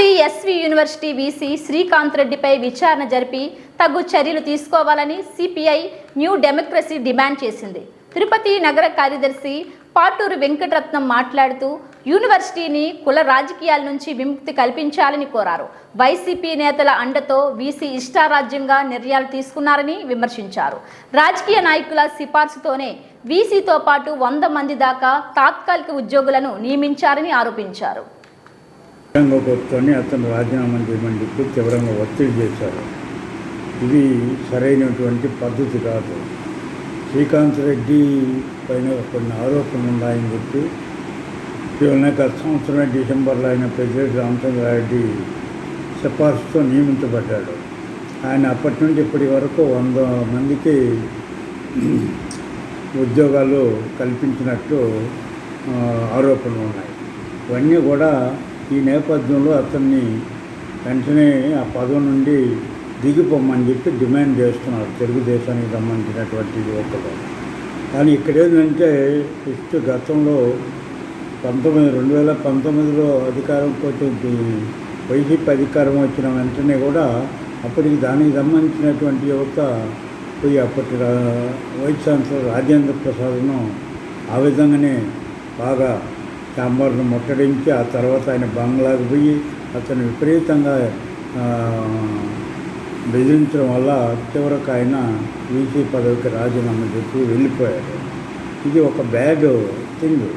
Tirupati SV university VC Srikanth రెడ్డిపై విచారణ జరిపి తగు చర్యలు తీసుకోవాలని సిపిఐ న్యూ డెమోక్రసీ డిమాండ్ చేసింది. తిరుపతి నగర కార్యదర్శి పాటూరు వెంకటరత్నం మాట్లాడుతూ యూనివర్సిటీని కుల రాజకీయాల నుంచి విముక్తి కల్పించాలని కోరారు. వైసీపీ నేతల అండతో వీసీ ఇష్టారాజ్యంగా నిర్ణయాలు తీసుకున్నారని విమర్శించారు. రాజకీయ నాయకుల సిఫార్సుతోనే వీసీతో పాటు వంద మంది దాకా తాత్కాలిక ఉద్యోగులను నియమించారని ఆరోపించారు. తీవ్రంగా కూర్చొని అతను రాజీనామా చేయమని చెప్పి తీవ్రంగా ఒత్తిడి చేశారు. ఇది సరైనటువంటి పద్ధతి కాదు. శ్రీకాంత్ రెడ్డి పైన కొన్ని ఆరోపణలు ఉన్నాయని చెప్పి ఇటీవలనే గత సంవత్సరం డిసెంబర్లో ఆయన ప్రెసిడెంట్ రామచంద్రారెడ్డి సిఫార్సుతో నియమించబడ్డాడు. ఆయన అప్పటి నుండి ఇప్పటి వరకు వంద మందికి ఉద్యోగాలు కల్పించినట్టు ఆరోపణలు ఉన్నాయి. ఇవన్నీ కూడా ఈ నేపథ్యంలో అతన్ని వెంటనే ఆ పదవి నుండి దిగిపోమని చెప్పి డిమాండ్ చేస్తున్నారు. తెలుగుదేశానికి సంబంధించినటువంటి యువకులు. కానీ ఇక్కడ ఏంటంటే ఇష్ట గతంలో పంతొమ్మిది రెండు వేల పంతొమ్మిదిలో అధికారం కోసం వైసీపీ అధికారం వచ్చిన వెంటనే కూడా అప్పటికి దానికి సంబంధించినటువంటి యువత పోయి అప్పటి రా- వైస్ ఛాన్సలర్ రాజేంద్ర ప్రసాద్ను ఆ విధంగానే బాగా చాంబర్ను ముట్టడించి ఆ తర్వాత ఆయన బంగ్లాకు పోయి అతను విపరీతంగా బెదిరించడం వల్ల చివరకు ఆయన వీసీ పదవికి రాజీనామా చెప్పి వెళ్ళిపోయాడు. ఇది ఒక బ్యాగ్ థింగ్.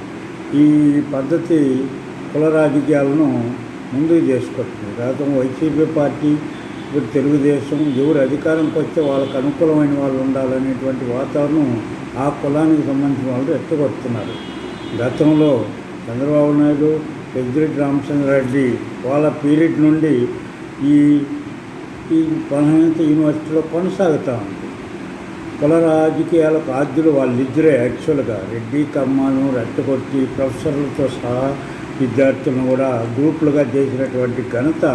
ఈ పద్ధతి కుల రాజకీయాలను ముందుకు చేసుకొస్తుంది గతం వైసీపీ పార్టీ ఇప్పుడు తెలుగుదేశం ఎవరు అధికారంకి వస్తే వాళ్ళకు అనుకూలమైన వాళ్ళు ఉండాలనేటువంటి వాతావరణం ఆ కులానికి సంబంధించిన వాళ్ళు ఎత్తగొడుతున్నారు గతంలో చంద్రబాబు నాయుడు పెద్దిరెడ్డి రామచంద్రారెడ్డి వాళ్ళ పీరియడ్ నుండి ఈ ఈ పదహైదు యూనివర్సిటీలో కొనసాగుతూ ఉంది. కుల రాజకీయాలకు ఆద్యులు వాళ్ళిద్దరే యాక్చువల్గా. రెడ్డి కమ్మను రెట్టగొట్టి ప్రొఫెసర్లతో సహా విద్యార్థులను కూడా గ్రూపులుగా చేసినటువంటి ఘనత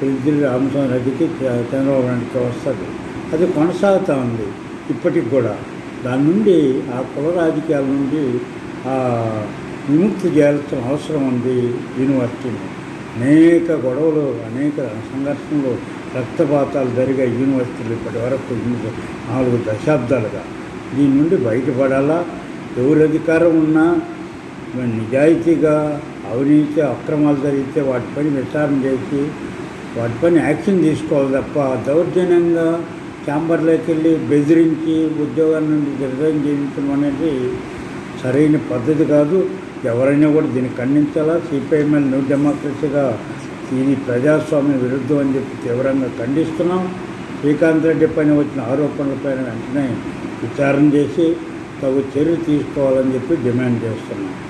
పెద్దిరెడ్డి రామచంద్రరెడ్డికి రెడ్డికి చంద్రబాబు నాయుడికి వస్తుంది. అది కొనసాగుతూ ఉంది ఇప్పటికి కూడా. దాని నుండి ఆ కుల రాజకీయాల నుండి విముక్తి చేయాల్సిన అవసరం ఉంది యూనివర్సిటీని అనేక గొడవలు అనేక సంఘర్షణలు రక్తపాతాలు జరిగే యూనివర్సిటీలు ఇప్పటి వరకు నాలుగు దశాబ్దాలుగా. దీని నుండి బయటపడాలా? ఎవరి అధికారం ఉన్నా? నిజాయితీగా అవినీతి అక్రమాలు జరిగితే వాటిపైన విచారణ చేసి వాటిపైన యాక్షన్ తీసుకోవాలి తప్ప దౌర్జన్యంగా ఛాంబర్లోకి వెళ్ళి బెదిరించి ఉద్యోగాల నుండి రిజైన్ చేయించడం అనేది సరైన పద్ధతి కాదు. ఎవరైనా కూడా దీన్ని ఖండించాలా? సిపిఐఎంఎల్ న్యూ డెమోక్రసీగా ఇది ప్రజాస్వామ్య విరుద్ధం అని చెప్పి తీవ్రంగా ఖండిస్తున్నాం. శ్రీకాంత్ రెడ్డి పైన వచ్చిన ఆరోపణలపైన వెంటనే విచారణ చేసి తగు చర్య తీసుకోవాలని చెప్పి డిమాండ్ చేస్తున్నాం.